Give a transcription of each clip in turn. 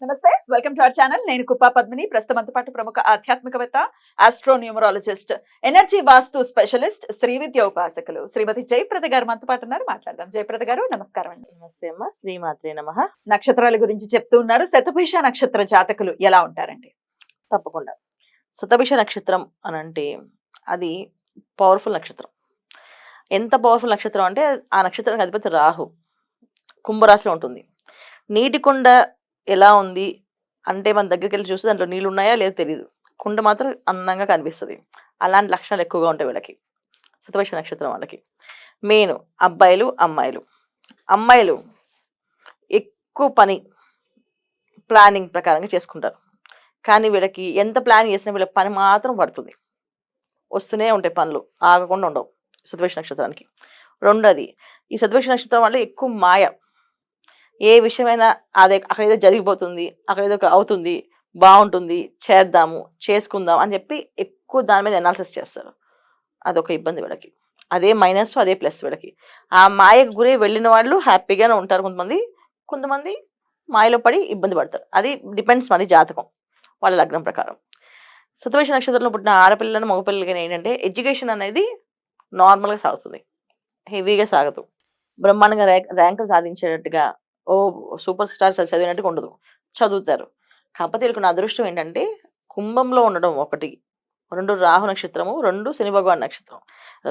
నమస్తే welcome to our channel. నేను కుప్పా పద్మిని ప్రస్తుతం మనతో పాటు ప్రముఖ ఆధ్యాత్మికవేత్త astronumerologist energy vastu specialist Shri Vidya ఉపాసకులు శ్రీమతి జయప్రద గారు మనతో పాటు ఉన్నారు. మాట్లాడదాం. జయప్రద గారు నమస్కారం అండి. నమస్తే అమ్మ. శ్రీమాత్రే నమ. నక్షత్రాల గురించి చెప్తూ ఉన్నారు. శతభిష నక్షత్ర జాతకులు ఎలా ఉంటారండి? తప్పకుండా. శతభిష నక్షత్రం అని అంటే అది పవర్ఫుల్ నక్షత్రం. ఎంత పవర్ఫుల్ నక్షత్రం అంటే ఆ నక్షత్రానికి అధిపతి రాహు. కుంభరాశిలో ఉంటుంది. నీటి కుండ ఎలా ఉంది? అంటే మన దగ్గరికి వెళ్ళి చూస్తే దాంట్లో నీళ్ళు ఉన్నాయా లేదో తెలియదు కుండ మాత్రం అందంగా కనిపిస్తుంది. అలాంటి లక్షణాలు ఎక్కువగా ఉంటాయి వీళ్ళకి. శతభిష నక్షత్రం వాళ్ళకి. మెయిన్ అబ్బాయిలు అమ్మాయిలు. అమ్మాయిలు ఎక్కువ పని ప్లానింగ్ ప్రకారంగా చేసుకుంటారు. కానీ వీళ్ళకి ఎంత ప్లాన్ చేసినా వీళ్ళకి పని మాత్రం పడుతుంది. వస్తూనే ఉంటాయి పనులు. ఆగకుండా ఉండవు సత్వేష నక్షత్రానికి. రెండోది ఈ సత్వేష నక్షత్రం వల్ల ఎక్కువ మాయ. ఏ విషయమైనా అదే అక్కడ ఏదో జరిగిపోతుంది అక్కడ ఏదో ఒక అవుతుంది బాగుంటుంది చేద్దాము చేసుకుందాం అని చెప్పి ఎక్కువ దాని మీద అనాలిసిస్ చేస్తారు. అదొక ఇబ్బంది వీళ్ళకి. అదే మైనస్ అదే ప్లస్ వీళ్ళకి. ఆ మాయకు గురి వెళ్ళిన వాళ్ళు హ్యాపీగానే ఉంటారు కొంతమంది. కొంతమంది మాయలో పడి ఇబ్బంది పడతారు. అది డిపెండ్స్ మరి జాతకం వాళ్ళ లగ్నం ప్రకారం. సతవేష నక్షత్రంలో పుట్టిన ఆడపిల్లని మగపిల్లలకి ఏంటంటే ఎడ్యుకేషన్ అనేది నార్మల్గా సాగుతుంది. హెవీగా సాగదు. బ్రహ్మాండంగా ర్యాంక్ ర్యాంకులు సాధించేటట్టుగా ఓ సూపర్ స్టార్ చదివినట్టుగా ఉండదు. చదువుతారు. కాకపోతే వీళ్ళకి అదృష్టం ఏంటంటే కుంభంలో ఉండడం ఒకటి రెండు రాహు నక్షత్రము రెండు శని భగవాన్ నక్షత్రం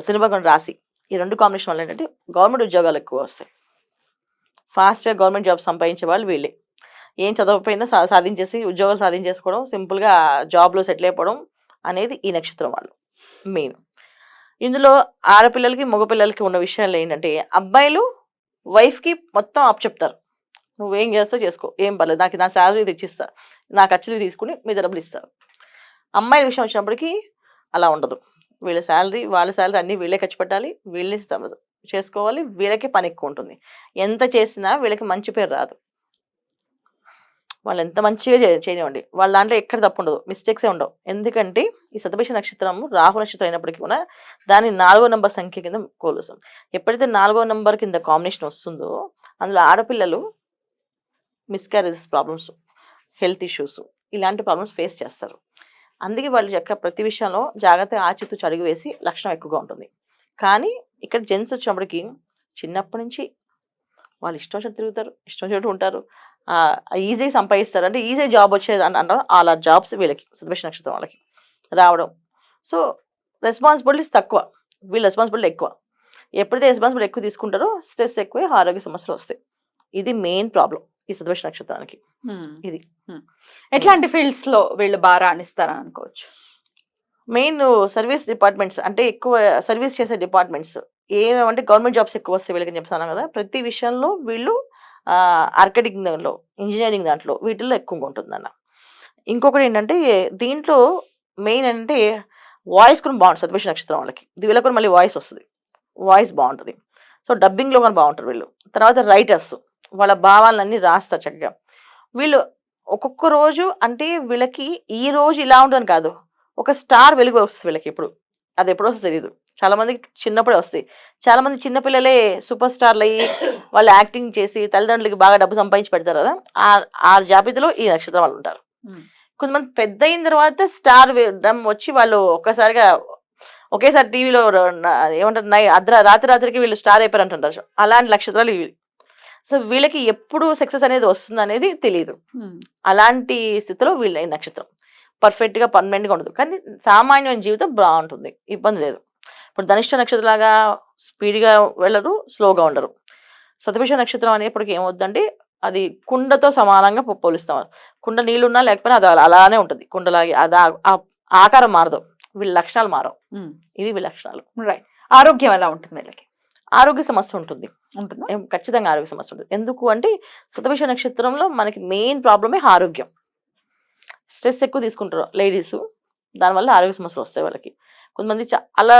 శని భగవాన్ రాశి. ఈ రెండు కాంబినేషన్ వల్ల ఏంటంటే గవర్నమెంట్ ఉద్యోగాలు ఎక్కువ వస్తాయి. ఫాస్ట్గా గవర్నమెంట్ జాబ్ సంపాదించే వాళ్ళు వీళ్ళే. ఏం చదవకపోయిందో సా సాధించేసి ఉద్యోగాలు సాధించేసుకోవడం సింపుల్గా జాబ్లో సెటిల్ అయిపోవడం అనేది ఈ నక్షత్రం వాళ్ళు. మెయిన్. ఇందులో ఆడపిల్లలకి మగపిల్లలకి ఉన్న విషయాలు ఏంటంటే అబ్బాయిలు వైఫ్కి మొత్తం అప్ చెప్తారు. నువ్వేం చేస్తావు చేసుకో. ఏం పర్లేదు. నాకు నా శాలరీ తెచ్చిస్తా. నా ఖర్చులు తీసుకుని మీ డబ్బులు ఇస్తారు అమ్మాయిల విషయం వచ్చినప్పటికీ అలా ఉండదు. వీళ్ళ శాలరీ వాళ్ళ శాలరీ అన్నీ వీళ్ళే ఖర్చు పెట్టాలి. వీళ్ళే చేసుకోవాలి. వీళ్ళకి పని ఎక్కువ ఉంటుంది. ఎంత చేసినా వీళ్ళకి మంచి పేరు రాదు. వాళ్ళు ఎంత మంచిగా చేయనివ్వండి. వాళ్ళ దాంట్లో ఎక్కడ తప్పు ఉండదు. మిస్టేక్సే ఉండవు. ఎందుకంటే ఈ శతభిష నక్షత్రం రాహు నక్షత్రం అయినప్పటికీ కూడా దాని నాలుగో నెంబర్ సంఖ్య కింద కోలుస్తాం ఎప్పుడైతే నాలుగో నెంబర్ కింద కాంబినేషన్ వస్తుందో అందులో ఆడపిల్లలు మిస్క్యారేజెస్ ప్రాబ్లమ్స్ హెల్త్ ఇష్యూస్ ఇలాంటి ప్రాబ్లమ్స్ ఫేస్ చేస్తారు. అందుకే వాళ్ళు యొక్క ప్రతి విషయంలో జాగ్రత్తగా ఆచితూచి అడుగు వేసి లక్షణం ఎక్కువగా ఉంటుంది. కానీ ఇక్కడ జెంట్స్ వచ్చినప్పటికి చిన్నప్పటి నుంచి వాళ్ళు ఇష్టం చోటు తిరుగుతారు ఇష్టం చోటు ఉంటారు ఈజీగా సంపాదిస్తారు. అంటే ఈజీ జాబ్ వచ్చేది అని అంటారు అలా జాబ్స్ వీళ్ళకి సతభిష నక్షత్రం వాళ్ళకి రావడం. సో రెస్పాన్సిబిలిటీస్ తక్కువ. వీళ్ళ రెస్పాన్సిబిలిటీ ఎక్కువ. ఎప్పుడైతే రెస్పాన్సిబిలిటీ ఎక్కువ తీసుకుంటారో స్ట్రెస్ ఎక్కువ ఆరోగ్య సమస్యలు వస్తాయి. ఇది మెయిన్ ప్రాబ్లం ఈ సతభిష నక్షత్రానికి ఇది. ఎట్లాంటి ఫీల్డ్స్లో వీళ్ళు బాగా రాణిస్తారని అనుకోవచ్చు? మెయిన్ సర్వీస్ డిపార్ట్మెంట్స్ అంటే ఎక్కువ సర్వీస్ చేసే డిపార్ట్మెంట్స్. ఏమంటే గవర్నమెంట్ జాబ్స్ ఎక్కువ వస్తాయి వీళ్ళకి చెప్తాను కదా ప్రతి విషయంలో వీళ్ళు ఆర్కిటెక్ట్ దాంట్లో ఇంజనీరింగ్ దాంట్లో వీటిల్లో ఎక్కువగా ఉంటుందన్న. ఇంకొకటి ఏంటంటే దీంట్లో మెయిన్ అంటే వాయిస్ కూడా బాగుంటుంది సతభిష నక్షత్రం వాళ్ళకి వీళ్ళకి కూడా మళ్ళీ వాయిస్ వస్తుంది. వాయిస్ బాగుంటుంది. సో డబ్బింగ్లో కూడా బాగుంటారు వీళ్ళు. తర్వాత రైటర్స్. వాళ్ళ భావాలన్నీ రాస్తారు చక్కగా. వీళ్ళు ఒక్కొక్క రోజు అంటే వీళ్ళకి ఈ రోజు ఇలా ఉంటుందని కాదు. ఒక స్టార్ వెలుగు వస్తుంది వీళ్ళకి ఇప్పుడు. అది ఎప్పుడో వస్తుంది తెలియదు చాలా మందికి చిన్నప్పుడే వస్తాయి. చాలా మంది చిన్నపిల్లలే సూపర్ స్టార్లు అయ్యి వాళ్ళు యాక్టింగ్ చేసి తల్లిదండ్రులకి బాగా డబ్బు సంపాదించి పెడతారు కదా. ఆ- ఆ జాబితాలో ఈ నక్షత్రం వాళ్ళు ఉంటారు. కొంతమంది పెద్ద అయిన తర్వాత స్టార్ డమ్ వచ్చి వాళ్ళు ఒక్కసారిగా ఒకేసారి టీవీలో ఏమంటారు నై అర్ధ రాత్రి రాత్రికి వీళ్ళు స్టార్ అయిపోయారు అంటుంటారు అలాంటి నక్షత్రాలు ఇవి. సో వీళ్ళకి ఎప్పుడు సక్సెస్ అనేది వస్తుంది అనేది తెలియదు. అలాంటి స్థితిలో వీళ్ళ నక్షత్రం. పర్ఫెక్ట్గా పర్మనెంట్గా ఉండదు. కానీ సామాన్యమైన జీవితం బాగుంటుంది. ఇబ్బంది లేదు. ఇప్పుడు ధనిష్ట నక్షత్రం లాగా స్పీడ్గా వెళ్ళరు స్లోగా ఉండరు. సతభిష నక్షత్రం అనేప్పటికి ఏమవుతుందంటే అది కుండతో సమానంగా పోలుస్తాం. కుండ నీళ్ళున్నా లేకపోయినా అది అలా- అలానే ఉంటుంది. కుండలాగే అది ఆకారం మారదు. వీళ్ళ లక్షణాలు మారవు. ఇవి వీళ్ళ లక్షణాలు. రైట్. ఆరోగ్యం ఎలా ఉంటుంది వీళ్ళకి? ఆరోగ్య సమస్య ఉంటుంది. ఖచ్చితంగా ఆరోగ్య సమస్య ఉంటుంది. ఎందుకు అంటే శతభిష నక్షత్రంలో మనకి మెయిన్ ప్రాబ్లమే ఆరోగ్యం. స్ట్రెస్ ఎక్కువ తీసుకుంటారు లేడీస్. దానివల్ల ఆరోగ్య సమస్యలు వస్తాయి వాళ్ళకి. కొంతమంది చాలా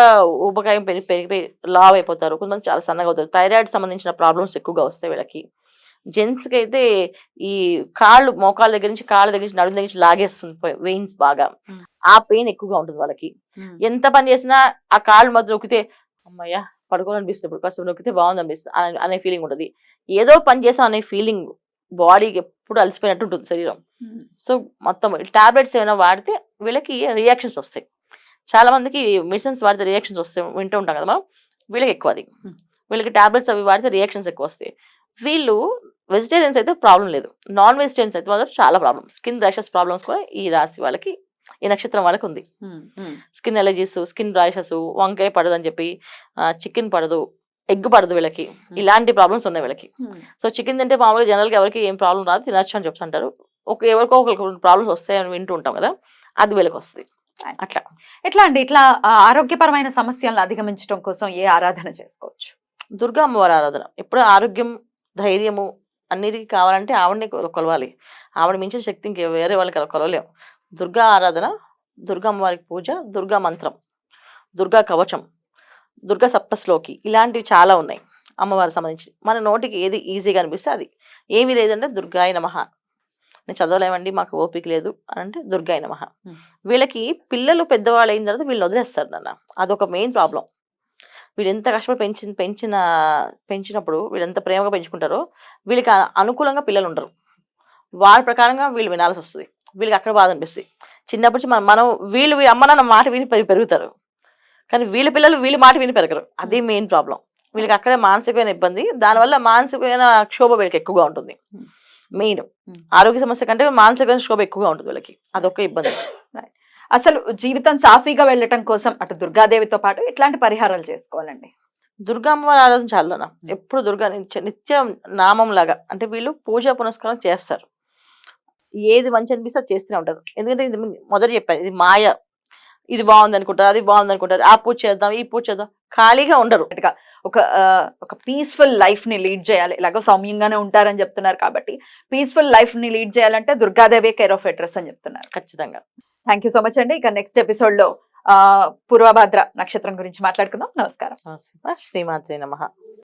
ఊబకాయం పెరిగి పెరిగిపోయి లావ్ అయిపోతారు కొంతమంది చాలా సన్నగా అవుతారు. థైరాయిడ్ సంబంధించిన ప్రాబ్లమ్స్ ఎక్కువగా వస్తాయి వీళ్ళకి. జెంట్స్కి అయితే ఈ కాళ్ళు మోకాళ్ళ దగ్గర నుంచి కాళ్ళ దగ్గర నుంచి నడుము దగ్గర నుంచి లాగేస్తుంది వెయిన్స్ బాగా. ఆ పెయిన్ ఎక్కువగా ఉంటుంది వాళ్ళకి. ఎంత పని చేసినా ఆ కాళ్ళు మధ్య నొక్కితే అమ్మయ్య పడుకోవాలనిపిస్తుంది. ఇప్పుడు కాస్త నొక్కితే బాగుంది అనిపిస్తుంది అనే- ఫీలింగ్ ఉంటుంది. ఏదో పని చేసాం అనే ఫీలింగ్ బాడీకి ఎప్పుడు అలసిపోయినట్టు ఉంటుంది శరీరం. సో మొత్తం టాబ్లెట్స్ ఏమైనా వాడితే వీళ్ళకి రియాక్షన్స్ వస్తాయి. చాలా మందికి మెడిసిన్స్ వాడితే రియాక్షన్స్ వస్తాయి. వింటూ ఉంటాం కదా మనం? వీళ్ళకి ఎక్కువ అది. వీళ్ళకి టాబ్లెట్స్ అవి వాడితే రియాక్షన్స్ ఎక్కువ వస్తాయి. వీళ్ళు వెజిటేరియన్స్ అయితే ప్రాబ్లం లేదు. నాన్ వెజిటేరియన్స్ అయితే మాత్రం చాలా ప్రాబ్లం స్కిన్ ర్యాషెస్ ప్రాబ్లమ్స్ కూడా ఈ రాశి వాళ్ళకి ఈ నక్షత్రం వాళ్ళకి ఉంది స్కిన్ ఎలర్జీస్ స్కిన్ ర్యాషెస్ వంకాయ పడదు అని చెప్పి చికెన్ పడదు ఎగ్ పడదు వీళ్ళకి. ఇలాంటి ప్రాబ్లమ్స్ ఉన్నాయి వీళ్ళకి. సో చికెన్ తింటే మామూలుగా జనరల్గా ఎవరికి ఏం ప్రాబ్లం రాదు తినచ్చు అని చెప్తుంటారు ఒక ఎవరికో ఒకరికి ప్రాబ్లమ్స్ వస్తాయని వింటూ ఉంటాం కదా అది వీళ్ళకి వస్తుంది అట్లా. ఎట్లా అండి? ఇట్లా ఆరోగ్యపరమైన సమస్యలను అధిగమించడం కోసం ఏ ఆరాధన చేసుకోవచ్చు? దుర్గా అమ్మవారి ఆరాధన. ఎప్పుడు ఆరోగ్యం ధైర్యము అన్నిటికీ కావాలంటే ఆవిడని కొలవాలి. ఆవిడ మించిన శక్తి ఇంకే వేరే వాళ్ళకి కొల- కొలవలేం. దుర్గా ఆరాధన దుర్గా అమ్మవారికి పూజ దుర్గా మంత్రం దుర్గా కవచం దుర్గా సప్తశ్లోకి ఇలాంటివి చాలా ఉన్నాయి అమ్మవారికి సంబంధించి. మన నోటికి ఏది ఈజీగా అనిపిస్తే అది. ఏమీ లేదంటే దుర్గాయ నమః. నేను చదవలేమండి మాకు ఓపిక లేదు అని అంటే దుర్గాయ నమః. వీళ్ళకి పిల్లలు పెద్దవాళ్ళు అయిన తర్వాత వీళ్ళు వదిలేస్తారు నాన్న. అదొక మెయిన్ ప్రాబ్లం. వీళ్ళు ఎంత కష్టపడి పెంచిన పెంచిన పెంచినప్పుడు వీళ్ళు ఎంత ప్రేమగా పెంచుకుంటారో వీళ్ళకి అనుకూలంగా పిల్లలు ఉండరు వాళ్ళ ప్రకారంగా వీళ్ళు వినాల్సి వస్తుంది వీళ్ళకి అక్కడ బాధ అనిపిస్తుంది. చిన్నప్పటి నుంచి మనం మనం వీళ్ళు వీళ్ళ అమ్మ నాన్న మాట విని పెరి- పెరుగుతారు. కానీ వీళ్ళ పిల్లలు వీళ్ళ మాట విని పెరగరు. అదే మెయిన్ ప్రాబ్లం. వీళ్ళకి అక్కడే మానసికమైన ఇబ్బంది. దానివల్ల మానసికమైన క్షోభ వీళ్ళకి ఎక్కువగా ఉంటుంది. మెయిన్. ఆరోగ్య సమస్య కంటే మానసికమైన క్షోభ ఎక్కువగా ఉంటుంది వీళ్ళకి. అదొక ఇబ్బంది. అసలు జీవితం సాఫీగా వెళ్ళటం కోసం అటు దుర్గాదేవితో పాటు ఎట్లాంటి పరిహారాలు చేసుకోవాలండి? దుర్గా అమ్మవారి ఆరాధన చాలా ఎప్పుడు దుర్గా నిత్య- నిత్యం నామం లాగా అంటే వీళ్ళు పూజ పునస్కారం చేస్తారు. ఏది మంచి అనిపిస్తే చేస్తూనే ఉంటారు. ఎందుకంటే ఇది మొదట చెప్పాను ఇది మాయ. ఇది బాగుంది అనుకుంటారు అది బాగుంది అనుకుంటారు ఆ పూజ చేద్దాం ఈ పూజ చేద్దాం ఖాళీగా ఉండరు. ఒక ఒక పీస్ఫుల్ లైఫ్ని లీడ్ చేయాలి. ఇలాగో సౌమ్యంగానే ఉంటారని చెప్తున్నారు కాబట్టి పీస్ఫుల్ లైఫ్ని లీడ్ చేయాలంటే దుర్గాదేవి కేర్ ఆఫ్ అడ్రస్ అని చెప్తున్నారు. ఖచ్చితంగా. థ్యాంక్ యూ సో మచ్ అండి. ఇక నెక్స్ట్ ఎపిసోడ్లో పూర్వభద్ర నక్షత్రం గురించి మాట్లాడుకుందాం. నమస్కారం. శ్రీమాత్రి నమ.